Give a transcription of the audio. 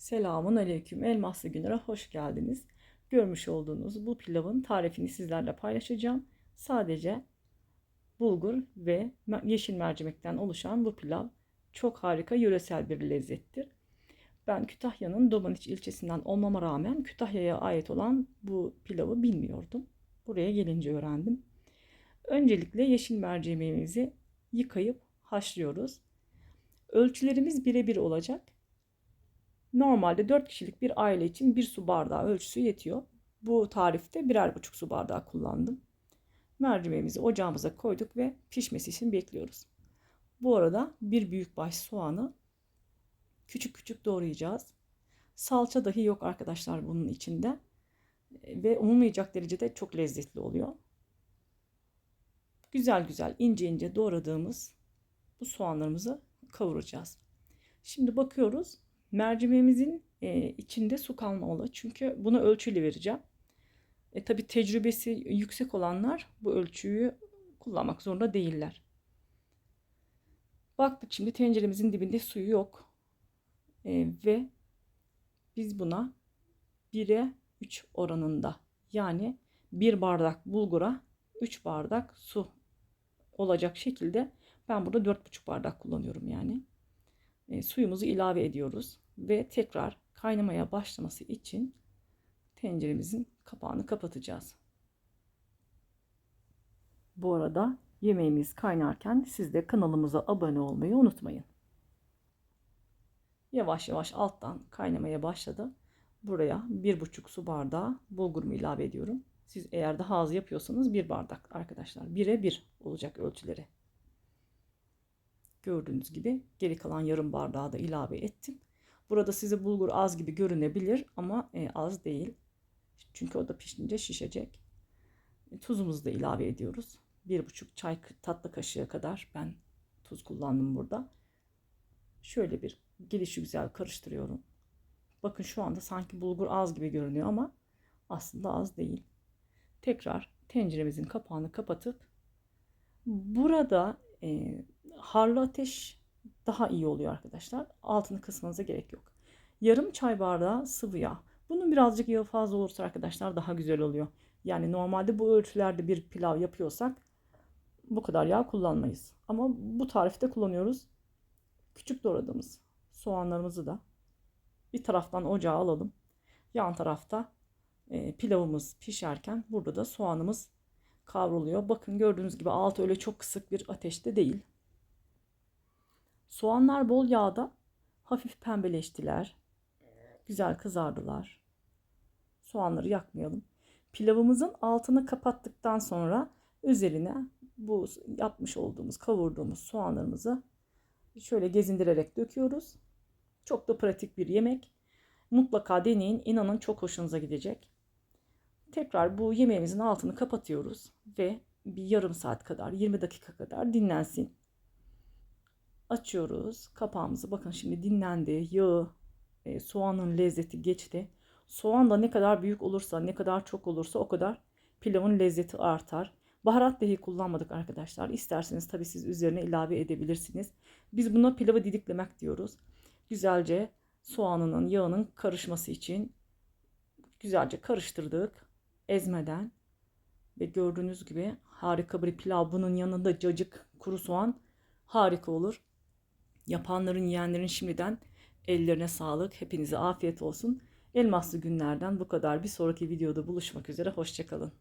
Selamun Aleyküm. Elmaslı Günler'e hoş geldiniz. Görmüş olduğunuz bu pilavın tarifini sizlerle paylaşacağım. Sadece bulgur ve yeşil mercimekten oluşan bu pilav çok harika yöresel bir lezzettir. Ben Kütahya'nın Domaniç ilçesinden olmama rağmen Kütahya'ya ait olan bu pilavı bilmiyordum. Buraya gelince öğrendim. Öncelikle yeşil mercimeğimizi yıkayıp haşlıyoruz. Ölçülerimiz birebir olacak. Normalde 4 kişilik bir aile için 1 su bardağı ölçüsü yetiyor. Bu tarifte birer buçuk su bardağı kullandım. Mercimeğimizi ocağımıza koyduk ve pişmesi için bekliyoruz. Bu arada bir büyükbaş soğanı küçük küçük doğrayacağız. Salça dahi yok arkadaşlar bunun içinde. Ve umulmayacak derecede çok lezzetli oluyor. Güzel güzel ince ince doğradığımız bu soğanlarımızı kavuracağız. Şimdi bakıyoruz mercimeğimizin e, içinde su kalmalı. Çünkü bunu ölçüyle vereceğim. E, tabi tecrübesi yüksek olanlar bu ölçüyü kullanmak zorunda değiller. Baktık şimdi tenceremizin dibinde suyu yok. E, ve biz buna 1'e 3 oranında yani 1 bardak bulgura 3 bardak su olacak şekilde ben burada 4,5 bardak kullanıyorum yani. E, suyumuzu ilave ediyoruz ve tekrar kaynamaya başlaması için tenceremizin kapağını kapatacağız. Bu arada yemeğimiz kaynarken siz de kanalımıza abone olmayı unutmayın. Yavaş yavaş alttan kaynamaya başladı. Buraya bir buçuk su bardağı bulgurumu ilave ediyorum. Siz eğer daha az yapıyorsanız bir bardak arkadaşlar. Bire bir olacak ölçüleri. Gördüğünüz gibi geri kalan yarım bardağı da ilave ettim. Burada size bulgur az gibi görünebilir ama e, az değil. Çünkü o da pişince şişecek. E, tuzumuzu da ilave ediyoruz. Bir buçuk çay tatlı kaşığı kadar ben tuz kullandım burada. Şöyle bir gelişi güzel karıştırıyorum. Bakın şu anda sanki bulgur az gibi görünüyor ama aslında az değil. Tekrar tenceremizin kapağını kapatıp burada e, harlı ateş daha iyi oluyor arkadaşlar. Altını kısmanıza gerek yok. Yarım çay bardağı sıvı yağ. Bunun birazcık yağı fazla olursa arkadaşlar daha güzel oluyor. Yani normalde bu ölçülerde bir pilav yapıyorsak bu kadar yağ kullanmayız. Ama bu tarifte kullanıyoruz. Küçük doğradığımız soğanlarımızı da bir taraftan ocağa alalım. Yan tarafta e, pilavımız pişerken burada da soğanımız kavruluyor. Bakın gördüğünüz gibi altı öyle çok kısık bir ateşte değil. Soğanlar bol yağda hafif pembeleştiler. Güzel kızardılar. Soğanları yakmayalım. Pilavımızın altını kapattıktan sonra üzerine bu yapmış olduğumuz, kavurduğumuz soğanlarımızı şöyle gezindirerek döküyoruz. Çok da pratik bir yemek. Mutlaka deneyin. İnanın çok hoşunuza gidecek. Tekrar bu yemeğimizin altını kapatıyoruz ve bir yarım saat kadar, 20 dakika kadar dinlensin. Açıyoruz kapağımızı. Bakın şimdi dinlendi. Yağı, e, soğanın lezzeti geçti. Soğan da ne kadar büyük olursa, ne kadar çok olursa o kadar pilavın lezzeti artar. Baharat dahi kullanmadık arkadaşlar. İsterseniz tabii siz üzerine ilave edebilirsiniz. Biz buna pilavı didiklemek diyoruz. Güzelce soğanının, yağının karışması için güzelce karıştırdık. Ezmeden ve gördüğünüz gibi harika bir pilav. Bunun yanında cacık, kuru soğan harika olur. Yapanların, yiyenlerin şimdiden ellerine sağlık. Hepinize afiyet olsun. Elmaslı günlerden bu kadar. Bir sonraki videoda buluşmak üzere. Hoşçakalın.